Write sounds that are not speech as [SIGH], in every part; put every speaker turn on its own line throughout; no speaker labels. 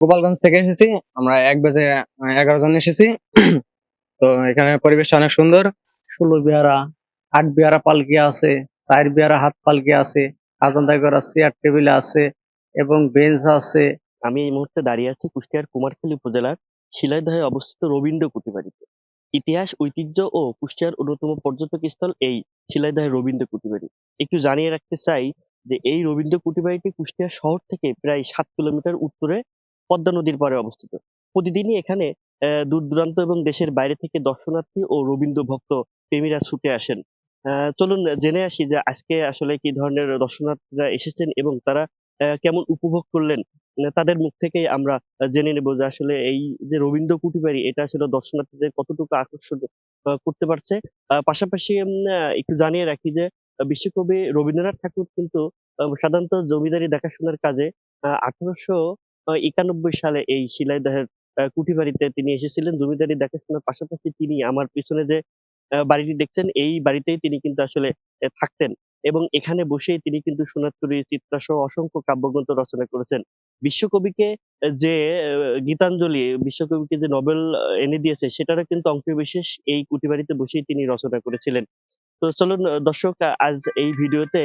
গোপালগঞ্জ থেকে এসেছি। আমরা এক বাজে এগারো জন এসেছি। তো এখানে পরিবেশটা অনেক সুন্দর।
ষোলো বিহারা আট বিহারা পালকি আছে, চার বিহারা হাত পালকি আছে আজান্দাই চেয়ার টেবিল আছে এবং বেঞ্চ আছে।
আমি এই মুহূর্তে দাঁড়িয়ে আছি কুষ্টিয়ার কুমারখালী উপজেলার শিলাইদহে অবস্থিত রবীন্দ্র কুটিবাড়িতে। ইতিহাস, ঐতিহ্য ও কুষ্টিয়ার অন্যতম পর্যটক স্থল এই শিলাইদহে রবীন্দ্র কুটিবাড়ি। একটু জানিয়ে রাখতে চাই যে এই রবীন্দ্র কুটিবাড়িটি কুষ্টিয়া শহর থেকে প্রায় সাত কিলোমিটার উত্তরে পদ্মা নদীর পাড়ে অবস্থিত। প্রতিদিনই এখানে দূর দূরান্ত এবং দেশের বাইরে থেকে দর্শনার্থী ও রবীন্দ্র ভক্ত প্রেমীরা ছুটে আসেন। চলুন জেনে আসি যে আজকে আসলে কি ধরনের দর্শনার্থীরা এসেছেন এবং তারা কেমন উপভোগ করলেন। তাদের মুখ থেকেই আমরা জেনে নেব যে আসলে এই যে রবীন্দ্র কুটিবাড়ি, এটা আসলে দর্শনার্থীদের কতটুকু আকর্ষণ করতে পারছে। পাশাপাশি একটু জানিয়ে রাখি যে বিশ্বকবি রবীন্দ্রনাথ ঠাকুর কিন্তু সাধারণত জমিদারি দেখাশোনার কাজে আঠারোশো একানব্বই সালে এই শিলাইদহের কুঠিবাড়িতে তিনি এসেছিলেন। জমিদারি দেখাশোনার পাশাপাশি তিনি আমার পিছনে যে বাড়িটি দেখছেন, এই বাড়িতেই তিনি কিন্তু আসলে থাকতেন। এবং এখানে বসেই তিনি কিন্তু সোনারতরী চিত্রাসহ অসংখ্য কাব্যগ্রন্থ রচনা করেছেন। বিশ্বকবিকে যে গীতাঞ্জলি, বিশ্বকবিকে যে নোবেল এনে দিয়েছে, সেটারও কিন্তু অংশ বিশেষ এই কুটিবাড়িতে বসেই তিনি রচনা করেছিলেন। তো চলুন দর্শক আজ এই ভিডিওতে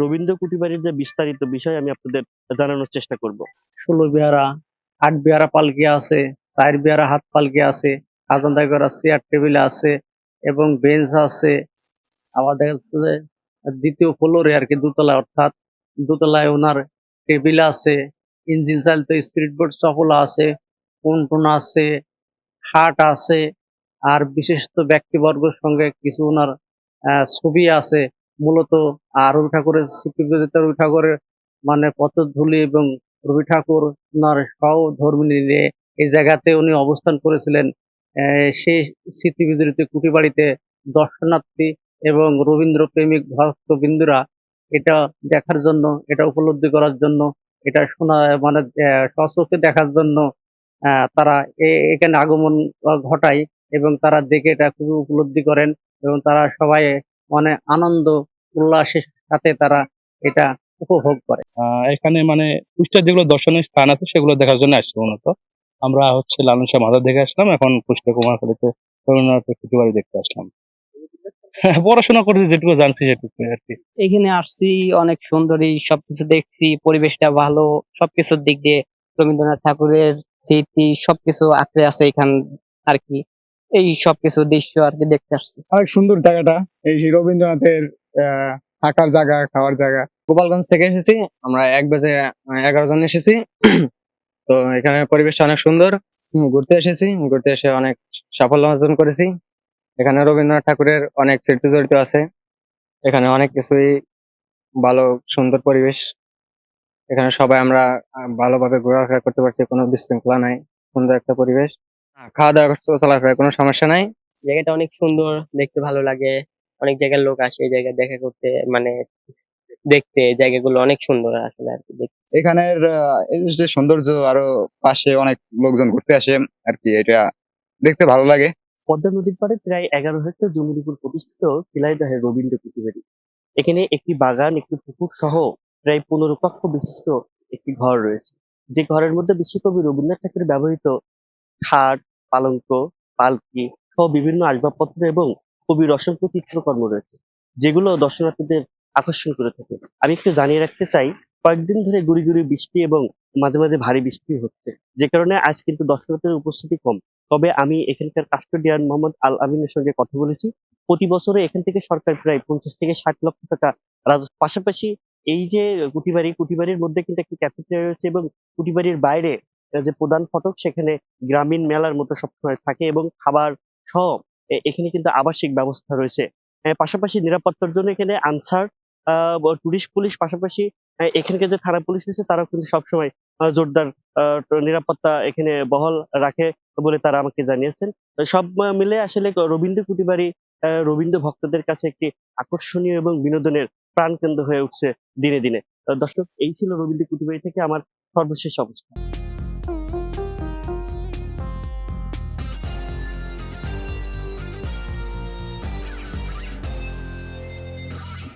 রবীন্দ্র কুটিবাড়ির যে বিস্তারিত বিষয় আমি আপনাদের জানানোর চেষ্টা করব।
ষোলো বিহারা আট বিহারা পালকি আছে, চার বিহারা হাত পালকি আছে আজান্দাই করা চেয়ার টেবিল আছে, এবং বেঞ্চ আছে। আমাদের হচ্ছে যে দ্বিতীয় ফ্লোরে আর কি দোতলায় অর্থাৎ দোতলায় ওনার টেবিল আছে, ইঞ্জিন চালিত স্পিড বোর্ড সফল আছে পন্টন আছে, খাট আছে, আর বিশিষ্ট ব্যক্তিবর্গের সঙ্গে কিছু ওনার ছবি আছে। মূলত আর রবি ঠাকুরের স্বীকৃতি রবি ঠাকুরের মানে পথধূলি এবং রবি ঠাকুর ওনার সহধর্মিনী নিয়ে এই জায়গাতে উনি অবস্থান করেছিলেন সেই স্মৃতি বিজড়িত কুটিবাড়িতে দর্শনার্থী এবং রবীন্দ্র প্রেমিক ভক্তবিন্দুরা এটা দেখার জন্য, এটা উপলব্ধি করার জন্য, এটা শোনা মানে স্বচক্ষে দেখার জন্য তারা এখানে আগমন ঘটায় এবং তারা দেখে এটা খুবই উপলব্ধি করেন এবং তারা সবাই মানে আনন্দ উল্লাসের সাথে তারা এটা উপভোগ করে।
এখানে মানে কুষ্টিয়ার যেগুলো দর্শনীয় স্থান আছে সেগুলো দেখার জন্য আসছি মূলত। আমরা হচ্ছে লালন শাহ মাদার দেখে আসলাম এখন কুষ্টিয়া কুমারখালীতে রবীন্দ্রনাথের কুটি বাড়ি দেখতে আসলাম। হ্যাঁ, পড়াশোনা করতে যেটুকু জানছি সেটুকু আর কি।
এখানে আসছি অনেক সুন্দরী সবকিছু দেখছি পরিবেশটা ভালো সবকিছুর দিক দিয়ে রবীন্দ্রনাথ ঠাকুরের স্মৃতি সবকিছু আঁকড়ে আছে এখান আর কি। এই সবকিছু দৃশ্য আর কি দেখতে আসছি।
অনেক সুন্দর জায়গাটা। এই রবীন্দ্রনাথের থাকার জায়গা, খাওয়ার জায়গা।
গোপালগঞ্জ থেকে এসেছি। আমরা এক বাজে এগারো জন এসেছি। [CLEARS THROAT] তো এখানে পরিবেশটা অনেক সুন্দর। ঘুরতে এসেছি। ঘুরতে এসে অনেক সাফল্য অর্জন করেছি। এখানে রবীন্দ্রনাথ ঠাকুরের অনেক স্মৃতি জড়িত আছে। এখানে অনেক কিছুই ভালো, সুন্দর পরিবেশ। এখানে সবাই আমরা ভালোভাবে ঘোরাফেরা করতে পারছি। কোনো বিশৃঙ্খলা নাই। সুন্দর একটা পরিবেশ। খাওয়া দাওয়া করতে চলাফেরায় কোনো সমস্যা নাই।
জায়গাটা অনেক সুন্দর দেখতে ভালো লাগে। অনেক জায়গার লোক আসে এই জায়গা দেখা করতে মানে দেখতে জায়গাগুলো অনেক সুন্দর আসলে আর কি
এখানের আহ, যে সৌন্দর্য আরও পাশে অনেক লোকজন ঘুরতে আসে আর কি এটা দেখতে ভালো লাগে।
পদ্মা নদীর পাড়ে প্রায় এগারো হেক্টর জমির উপর প্রতিষ্ঠিত শিলাইদহের রবীন্দ্র কুটিবাড়ি এখানে একটি বাগান একটি পুকুর সহ প্রায় পনেরো কক্ষ বিশিষ্ট একটি ঘর রয়েছে। যে ঘরের মধ্যে বিশ্বকবি রবীন্দ্রনাথ ঠাকুরের ব্যবহৃত খাট পালঙ্ক, পালকি সহ বিভিন্ন আসবাবপত্র এবং কবির অসংখ্য চিত্রকর্ম রয়েছে, যেগুলো দর্শনার্থীদের আকর্ষণ করে থাকে। আমি একটু জানিয়ে রাখতে চাই, কয়েকদিন ধরে গুড়ি গুড়ি বৃষ্টি এবং মাঝে মাঝে ভারী বৃষ্টি হচ্ছে, যে কারণে আজ কিন্তু দর্শনার্থীদের উপস্থিতি কম। তবে আমি এখানকার কাস্টোডিয়ান মোহাম্মদ আল আমিনের সঙ্গে কথা বলেছি। প্রতি বছরে এখান থেকে সরকার প্রায় পঞ্চাশ থেকে ষাট লক্ষ টাকা রাজস্ব পাশাপাশি এই যে কুটিবাড়ি, কুটিবাড়ির মধ্যে কিন্তু একটি ক্যাফেটেরিয়া রয়েছে এবং কুটিবাড়ির বাইরে যে প্রধান ফটক সেখানে গ্রামীণ মেলার মতো সবসময় থাকে এবং খাবার সহ এখানে কিন্তু আবাসিক ব্যবস্থা রয়েছে। পাশাপাশি নিরাপত্তার জন্য এখানে আনসার টুরিস্ট পুলিশ পাশাপাশি এখানকার যে থানা পুলিশ রয়েছে তারাও কিন্তু সবসময় জোরদার নিরাপত্তা এখানে বহল রাখে বলে তারা আমাকে জানিয়েছেন। সব মিলে আসলে রবীন্দ্র কুটিবাড়ি রবীন্দ্র ভক্তদের কাছে একটি আকর্ষণীয় এবং বিনোদনের প্রাণকেন্দ্র হয়ে উঠছে দিনে দিনে। দর্শক, এই ছিল রবীন্দ্র কুটিবাড়ি থেকে আমার সর্বশেষ অবস্থা। Bye.